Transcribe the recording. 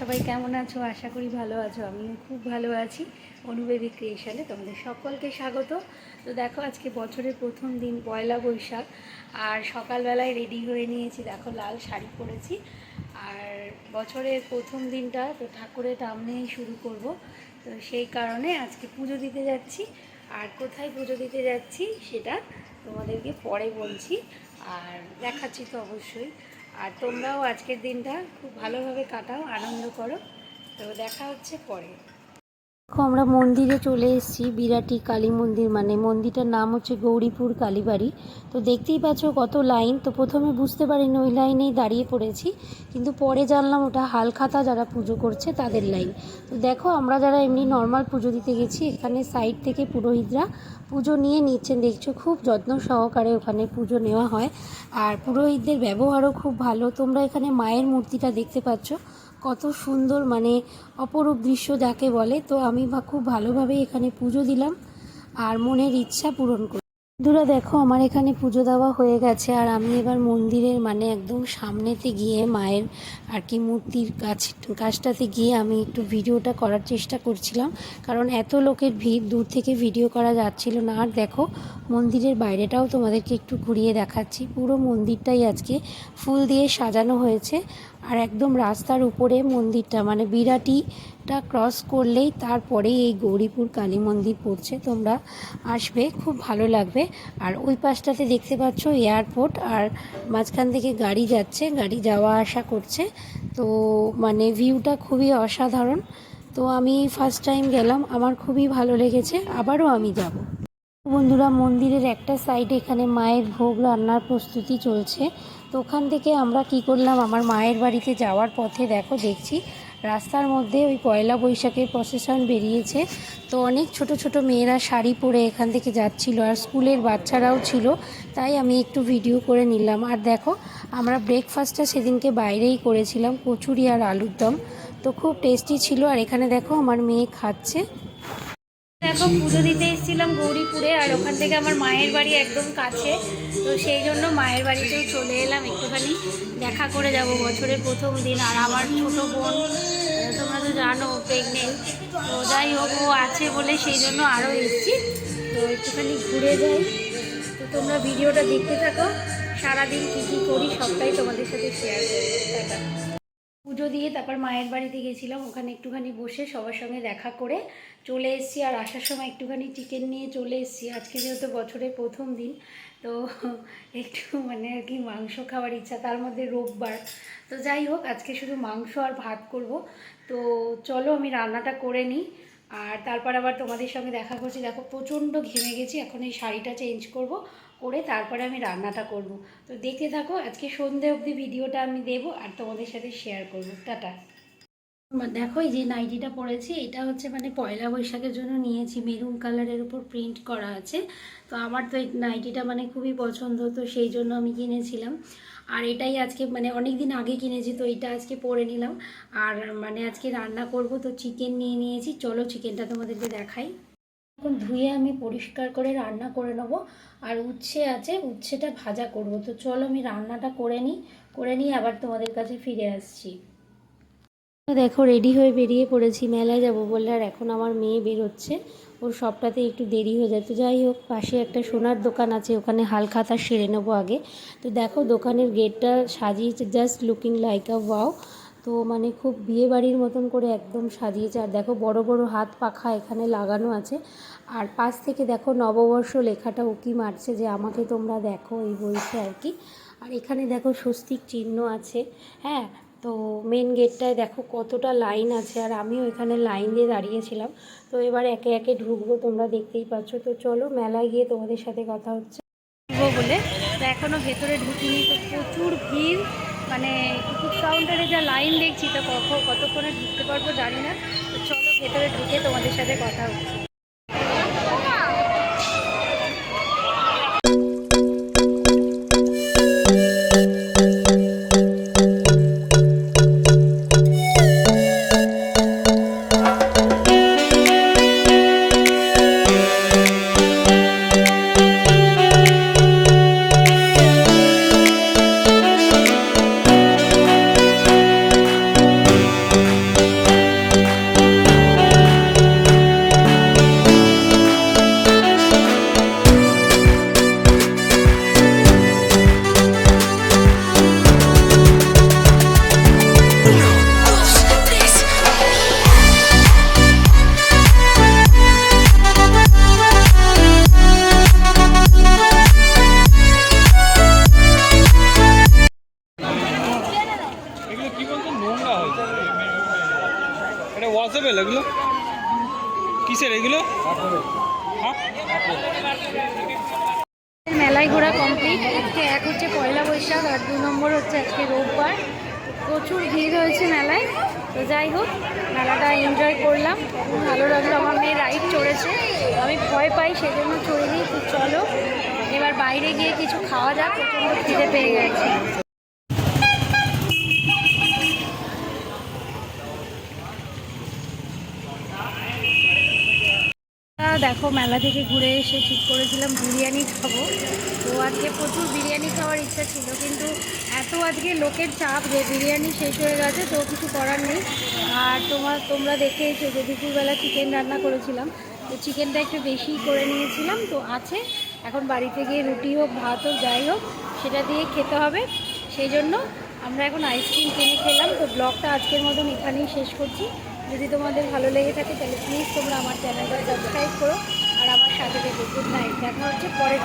সবাই কেমন আছো? আশা করি ভালো আছো। আমিও খুব ভালো আছি। অনুবেদী ক্রিয়েশনে তোমাদের সকলকে স্বাগত। তো দেখো, আজকে বছরের প্রথম দিন, পয়লা বৈশাখ। আর সকালবেলায় রেডি হয়ে নিয়েছি, দেখো, লাল শাড়ি পরেছি। আর বছরের প্রথম দিনটা তো ঠাকুরের নাম নিয়েই শুরু করব। তো সেই কারণে আজকে পুজো দিতে যাচ্ছি। আর কোথায় পুজো দিতে যাচ্ছি, সেটা তোমাদেরকে পরে বলছি। আর দেখাচ্ছি তো অবশ্যই। আর তোমরাও আজকের দিনটা খুব ভালোভাবে কাটাও আনন্দ করো। তো দেখা হচ্ছে পরে। দেখো, আমরা মন্দিরে চলে এসেছি, বিরাটি কালী মন্দির মানে। মন্দিরটার নাম হচ্ছে গৌরীপুর কালীবাড়ি। তো দেখতেই পাচ্ছ কত লাইন। তো প্রথমে বুঝতে পারিনি ওই লাইনেই দাঁড়িয়ে পড়েছি, কিন্তু পরে জানলাম ওটা হালখাতা যারা পুজো করছে তাদের লাইন। তো দেখো, আমরা যারা এমনি নর্মাল পুজো দিতে গেছি, এখানে সাইড থেকে পুরোহিতরা পুজো নিয়ে নিচ্ছেন। দেখছ, খুব যত্ন সহকারে ওখানে পুজো নেওয়া হয়। আর পুরোহিতদের ব্যবহারও খুব ভালো। তোমরা এখানে মায়ের মূর্তিটা দেখতে পাচ্ছ। কত সুন্দর মানে অপরূপ দৃশ্য যাকে বলে। তো আমি ভা- খুব ভালোভাবে এখানে পুজো দিলাম আর মনের ইচ্ছা পূরণ করি বন্ধুরা, দেখো আমার এখানে পুজো দেওয়া হয়ে গেছে আর আমি এবার মন্দিরের মানে একদম সামনেতে গিয়ে মায়ের আর কি মূর্তির কাছ কাছটাতে গিয়ে আমি একটু ভিডিওটা করার চেষ্টা করছিলাম। কারণ এত লোকের ভিড়, দূর থেকে ভিডিও করা যাচ্ছিল না। আর দেখো মন্দিরের বাইরেটাও তোমাদেরকে একটু ঘুরিয়ে দেখাচ্ছি। পুরো মন্দিরটাই আজকে ফুল দিয়ে সাজানো হয়েছে। আর একদম রাস্তার উপরে মন্দিরটা মানে বিরাটিটা ক্রস করলেই তারপরেই এই গৌরীপুর কালী মন্দির পড়ছে। তোমরা আসবে, খুব ভালো লাগবে। আর ওই পাশটাতে দেখতে পাচ্ছ এয়ারপোর্ট আর মাঝখান থেকে গাড়ি যাচ্ছে, গাড়ি যাওয়া আসা করছে। তো মানে ভিউটা খুবই অসাধারণ। তো আমি ফার্স্ট টাইম গেলাম, আমার খুবই ভালো লেগেছে, আবারও আমি যাব। বন্ধুরা, মন্দিরের একটা সাইডে এখানে মায়ের ভোগ রান্নার প্রস্তুতি চলছে। তো ওখান থেকে আমরা কি করলাম, আমার মায়ের বাড়িতে যাওয়ার পথে দেখো দেখছি রাস্তার মধ্যে ওই পয়লা বৈশাখের প্রসেশন বেরিয়েছে। তো অনেক ছোট ছোট মেয়েরা শাড়ি পরে এখান থেকে যাচ্ছিল আর স্কুলের বাচ্চারাও ছিল, তাই আমি একটু ভিডিও করে নিলাম। আর দেখো, আমরা ব্রেকফাস্টটা সেদিনকে বাইরেই করেছিলাম, কচুরি আর আলুর দম। তো খুব টেস্টি ছিল। আর এখানে দেখো আমার মেয়ে খাচ্ছে। দেখো, পুজো দিতে এসেছিলাম গৌরীপুরে আর ওখান থেকে আমার মায়ের বাড়ি একদম কাছে। তো সেই জন্য মায়ের বাড়িতেও চলে এলাম একটুখানি। দেখা করে যাব বছরের প্রথম দিন আর আমার ছোট বোন তোমরা তো জানো প্রেগনেন্ট তো যাই হোক, ও আছে বলে সেই জন্য আরও এসেছি। তো একটুখানি ঘুরে যাই। তো তোমরা ভিডিওটা দেখতে থাকো। সারাদিন কী কী করি সবটাই তোমাদের সাথে শেয়ার টাটা। পুজো দিয়ে তারপর মায়ের বাড়িতে গেছিলাম। ওখানে একটুখানি বসে সবার সঙ্গে দেখা করে চলে এসেছি আর আসার সময় একটুখানি চিকেন নিয়ে চলে এসেছি। আজকে যেহেতু বছরের প্রথম দিন, তো একটু মানে আর কি মাংস খাওয়ার ইচ্ছা, তার মধ্যে রোববার। তো যাই হোক, আজকে শুধু মাংস আর ভাত করব। তো চলো আমি রান্নাটা করে নিই। আর তারপর আবার তোমাদের সঙ্গে দেখা করছি। দেখো, প্রচণ্ড ঘেমে গেছি। এখন এই শাড়িটা চেঞ্জ করব, করে তারপরে আমি রান্নাটা করব। তো দেখতে থাকো, আজকে সন্ধে অবধি ভিডিওটা আমি দেবো আর তোমাদের সাথে শেয়ার করব। টাটা। দেখো এই যে নাইটিটা পরেছি, এটা হচ্ছে মানে পয়লা বৈশাখের জন্য নিয়েছি, মেরুন কালারের উপর প্রিন্ট করা আছে। তো আমার তো এই নাইটিটা মানে খুবই পছন্দ, তো সেই জন্য আমি কিনেছিলাম। আর এটাই আজকে মানে অনেক দিন আগে কিনেছি, তো এটা আজকে পরে নিলাম। আর মানে আজকে রান্না করব, তো চিকেন নিয়ে নিয়েছি। চলো চিকেনটা তোমাদেরকে দেখাই। এখন ধুয়ে আমি পরিষ্কার করে রান্না করে নেব। আর উচ্ছে আছে, উচ্ছেটা ভাজা করব। তো চলো আমি রান্নাটা করে নিই, করে নিয়ে আবার তোমাদের কাছে ফিরে আসছি। দেখো রেডি হয়ে বেরিয়ে পড়েছি, মেলায় যাব বলে, আর এখন আমার মেয়ে বেরোচ্ছে। ওর সবটাতে একটু দেরি হয়ে যায়। তো যাই হোক, পাশে একটা সোনার দোকান আছে, ওখানে হালখাতা সেরে নেব আগে। তো দেখো, দোকানের গেটটা সাজিয়েছে just looking like a wow তো মানে খুব বিয়ে বাড়ির মতন করে একদম সাজিয়েছে। আর দেখো, বড় বড় হাত পাখা এখানে লাগানো আছে। আর পাশ থেকে দেখো, নববর্ষ লেখাটা উকি মারছে যে, আমাকে তোমরা দেখো, এই বলছে আর কি। আর এখানে দেখো, স্বস্তিক চিহ্ন আছে। হ্যাঁ তো মেন গেটটায় দেখো কতটা লাইন আছে, আর আমিও এখানে লাইন দিয়ে দাঁড়িয়েছিলাম। তো এবার একে একে ঢুকবো, তোমরা দেখতেই পাচ্ছ। তো চলো মেলায় গিয়ে তোমাদের সাথে কথা হচ্ছে। ঢুকবো বলে। তো এখনও ভেতরে ঢুকিনি, তো প্রচুর ভিড়। মানে টিকিট কাউন্টারে যা লাইন দেখছি, তো কখন কতক্ষণে ঢুকতে পারব জানি না। তো চলো ভেতরে ঢুকে তোমাদের সাথে কথা হচ্ছে। এগুলো? মেলায় ঘোরা কমপ্লিট এক হচ্ছে পয়লা বৈশাখ আর দু নম্বর হচ্ছে আজকে রোববার। প্রচুর ভিড় হয়েছে মেলায়। তো যাই হোক, মেলাটা এনজয় করলাম। ভালো লাগল, আমার মেয়ে রাইড চড়েছে। আমি ভয় পাই, সেজন্য চড়ে নিই চলো, এবার বাইরে গিয়ে কিছু খাওয়া যাক। প্রচণ্ড খিদে পেয়ে গেছে। দেখো, মেলা থেকে ঘুরে এসে ঠিক করেছিলাম বিরিয়ানি খাব। তো আজকে প্রচুর বিরিয়ানি খাওয়ার ইচ্ছা ছিল, কিন্তু এত আজকে লোকের চাপ যে বিরিয়ানি শেষ হয়ে গেছে, তো কিছু করার নেই। আর তোমার তোমরা দেখেছ যে দুপুরবেলা চিকেন রান্না করেছিলাম। তো চিকেনটা একটু বেশি করে নিয়েছিলাম, তো আছে। এখন বাড়িতে গিয়ে রুটি হোক, ভাত হোক, যাই হোক, সেটা দিয়ে খেতে হবে। সেই জন্য আমরা এখন আইসক্রিম কিনে খেলাম। তো ব্লগটা আজকের মতন এখানেই শেষ করছি। যদি তোমাদের ভালো লেগে থাকে তাহলে প্লিজ তোমরা আমার চ্যানেলটা সাবস্ক্রাইব করো আর আমার সাথে থেকে গুড নাইট দেখা হচ্ছে পরের